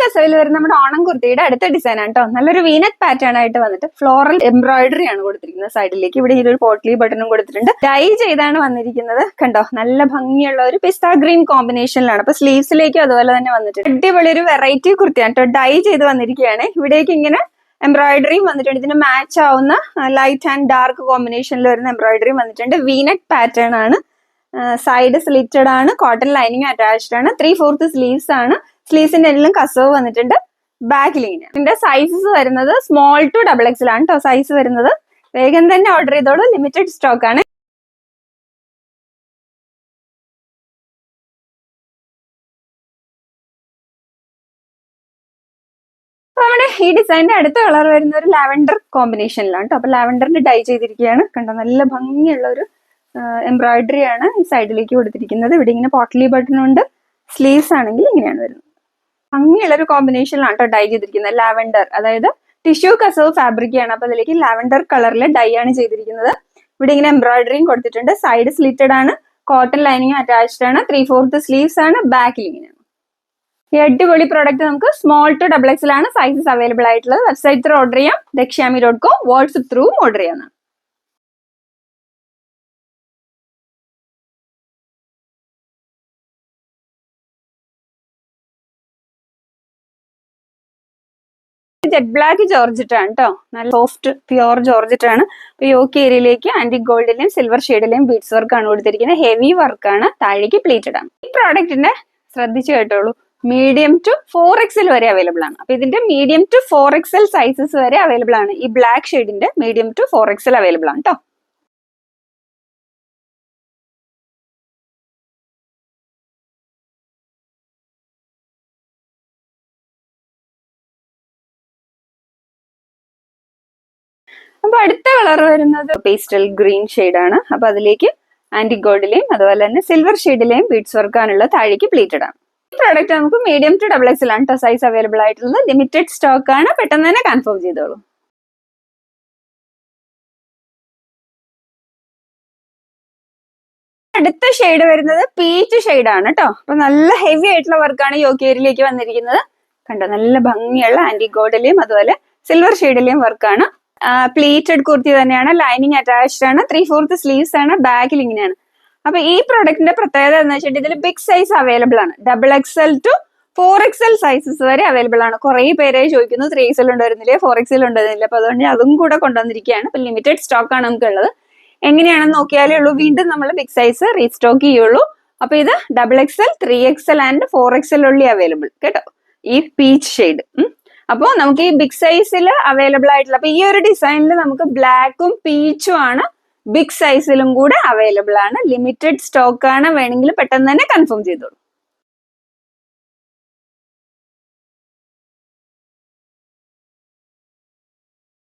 കസവിൽ വരുന്ന നമ്മുടെ ഓണം കുർത്തിയുടെ അടുത്ത ഡിസൈൻ ആണ് കേട്ടോ നല്ലൊരു വീനറ്റ് പാറ്റേൺ ആയിട്ട് വന്നിട്ട് ഫ്ലോറൽ എംബ്രോയിഡറി ആണ് കൊടുത്തിരിക്കുന്നത് സൈഡിലേക്ക് ഇവിടെ ഈ ഒരു പോട്ട്ലി ബട്ടണും കൊടുത്തിട്ടുണ്ട്. ഡൈ ചെയ്താണ് വന്നിരിക്കുന്നത്. കണ്ടോ? നല്ല ഭംഗിയുള്ള ഒരു പിസ്ത ഗ്രീൻ കോമ്പിനേഷനിലാണ് അപ്പൊ സ്ലീവ്സിലേക്കും അതുപോലെ തന്നെ വന്നിട്ടുണ്ട്. അടിപൊളി ഒരു വെറൈറ്റി കുർത്തിയാണ് കേട്ടോ ഡൈ ചെയ്ത് വന്നിരിക്കുകയാണ്. ഇവിടേക്ക് ഇങ്ങനെ എംബ്രോയിഡറിയും വന്നിട്ടുണ്ട്. ഇതിന് മാച്ച് ആവുന്ന ലൈറ്റ് ആൻഡ് ഡാർക്ക് കോമ്പിനേഷനിൽ വരുന്ന എംബ്രോയിഡറിയും വന്നിട്ടുണ്ട്. വീനറ്റ് പാറ്റേൺ ആണ്. സൈഡ് സ്ലിറ്റഡ് ആണ്. കോട്ടൺ ലൈനിങ് അറ്റാച്ച്ഡ് ആണ്. ത്രീ ഫോർത്ത് സ്ലീവ്സ് ആണ്. സ്ലീവ്സിന്റെ എല്ലാം കസവ് വന്നിട്ടുണ്ട്. ബാക്ക് ലൈൻ ഇതിന്റെ സൈസസ് വരുന്നത് സ്മോൾ ടു ഡബിൾ എക്സൽ ആണ് കേട്ടോ സൈസ് വരുന്നത് വേഗം തന്നെ ഓർഡർ ചെയ്തോളൂ. ലിമിറ്റഡ് സ്റ്റോക്ക് ആണ്. നമ്മുടെ ഈ ഡിസൈനിന്റെ അടുത്ത കളർ വരുന്ന ഒരു ലാവൻഡർ കോമ്പിനേഷനിലാണ് കേട്ടോ അപ്പൊ ലാവൻഡറിന്റെ ഡൈ ചെയ്തിരിക്കുകയാണ്. കണ്ടോ? നല്ല ഭംഗിയുള്ള ഒരു എംബ്രോയിഡറി ആണ് ഈ സൈഡിലേക്ക് കൊടുത്തിരിക്കുന്നത്. ഇവിടെ ഇങ്ങനെ പോട്ടലി ബട്ടൺ ഉണ്ട്. സ്ലീവ്സ് ആണെങ്കിൽ ഇങ്ങനെയാണ് വരുന്നത്. ഭംഗിയുള്ള ഒരു കോമ്പിനേഷനിലാണ് കേട്ടോ ഡൈ ചെയ്തിരിക്കുന്നത്. ലാവെൻഡർ അതായത് ടിഷ്യൂ കസവ് ഫാബ്രിക് ആണ്. അപ്പൊ അതിലേക്ക് ലാവെൻഡർ കളറിൽ ഡൈ ആണ് ചെയ്തിരിക്കുന്നത്. ഇവിടെ ഇങ്ങനെ എംബ്രോയിഡറിയും കൊടുത്തിട്ടുണ്ട്. സൈഡ് സ്ലിറ്റഡ് ആണ്. കോട്ടൺ ലൈനിങ് അറ്റാച്ച്ഡ് ആണ്. ത്രീ ഫോർത്ത് സ്ലീവ്സ് ആണ് ബാക്കിൽ ഇങ്ങനെ. ഈ അടിപൊളി പ്രോഡക്റ്റ് നമുക്ക് സ്മോൾ ടു ഡബിൾ എക്സിലാണ് സൈസസ് അവൈലബിൾ ആയിട്ടുള്ളത്. വെബ്സൈറ്റ് ത്രൂ ഓർഡർ ചെയ്യാം. Dakshyami dot com WhatsApp through order ചെയ്യാവുന്നതാണ്. ജെറ്റ് ബ്ലാക്ക് ജോർജറ്റ് ആണ് കേട്ടോ നല്ല സോഫ്റ്റ് പ്യുവർ ജോർജറ്റ് ആണ് യോക്ക് ഏരിയയിലേക്ക് ആന്റി ഗോൾഡിലെയും സിൽവർ ഷെയ്ഡിലെയും ബീഡ്സ് വർക്ക് ആണ് കൊടുത്തിരിക്കുന്നത്. ഹെവി വർക്ക് ആണ്. താഴേക്ക് പ്ലീറ്റഡ് ആണ്. ഈ പ്രോഡക്റ്റിന്റെ ശ്രദ്ധിച്ചു കേട്ടോളൂ. മീഡിയം ടു ഫോർ എക്സൽ വരെ അവൈലബിൾ ആണ്. അപ്പൊ ഇതിന്റെ medium to four XL sizes വരെ അവൈലബിൾ ആണ്. ഈ black ഷെയ്ഡിന്റെ medium to four XL available ആണ് കേട്ടോ അപ്പൊ അടുത്ത കളർ വരുന്നത് പേസ്റ്റൽ ഗ്രീൻ ആണ്. അപ്പൊ അതിലേക്ക് ആന്റി ഗോൾഡിലെയും അതുപോലെ തന്നെ സിൽവർ ഷെയ്ഡിലെയും ബീഡ്സ് വർക്കാനുള്ള താഴേക്ക് പ്ലീറ്റഡ് ആണ്. ഈ പ്രോഡക്റ്റ് നമുക്ക് മീഡിയം ടു ഡബിൾ എക്സ് ആണ് കേട്ടോ സൈസ് അവൈലബിൾ ആയിട്ടുള്ളത്. ലിമിറ്റഡ് സ്റ്റോക്ക് ആണ്. പെട്ടെന്ന് തന്നെ കൺഫേം ചെയ്തോളൂ. അടുത്ത ഷെയ്ഡ് വരുന്നത് പീച്ച് ഷെയ്ഡ് ആണ് കേട്ടോ അപ്പൊ നല്ല ഹെവി ആയിട്ടുള്ള വർക്കാണ് യോഗ്യയിലേക്ക് വന്നിരിക്കുന്നത്. കണ്ടോ? നല്ല ഭംഗിയുള്ള ആന്റി ഗോൾഡിലെയും അതുപോലെ സിൽവർ ഷെയ്ഡിലെയും വർക്കാണ് പ്ലീറ്റഡ് കുർത്തി തന്നെയാണ്. ലൈനിങ് അറ്റാച്ച്ഡ് ആണ്. ത്രീ ഫോർത്ത് സ്ലീവ്സ് ആണ്. ബാക്കിൽ ഇങ്ങനെയാണ്. അപ്പൊ ഈ പ്രൊഡക്റ്റിന്റെ പ്രത്യേകത എന്ന് വെച്ചിട്ടുണ്ടെങ്കിൽ ബിഗ് സൈസ് അവൈലബിൾ ആണ്. Double X L to four L sizes വരെ അവൈലബിൾ ആണ്. കുറെ പേരെ ചോദിക്കുന്നു ത്രീ എക്സൽ ഉണ്ടായിരുന്നില്ലേ ഫോർ എക്സൽ ഉണ്ടായിരുന്നില്ല അപ്പൊ അതുകൊണ്ട് അതും കൂടെ കൊണ്ടുവന്നിരിക്കുകയാണ്. ഇപ്പൊ ലിമിറ്റഡ് സ്റ്റോക്ക് ആണ് നമുക്കുള്ളത്. എങ്ങനെയാണെന്ന് നോക്കിയാലേ ഉള്ളൂ. വീണ്ടും നമ്മൾ ബിഗ് സൈസ് റീസ്റ്റോക്ക് ചെയ്യുള്ളൂ. അപ്പൊ ഇത് double X XL three L and four L ഉള്ളി അവൈലബിൾ കേട്ടോ? ഈ പീച്ച് ഷെയ്ഡ് അപ്പോൾ നമുക്ക് ഈ ബിഗ് സൈസിൽ അവൈലബിൾ ആയിട്ടുള്ള അപ്പൊ ഈ ഒരു ഡിസൈനിൽ നമുക്ക് ബ്ലാക്കും പീച്ചും ആണ് ബിഗ് സൈസിലും കൂടെ അവൈലബിൾ ആണ്. ലിമിറ്റഡ് സ്റ്റോക്ക് ആണ് വേണമെങ്കിൽ പെട്ടെന്ന് തന്നെ കൺഫേം ചെയ്തോളൂ.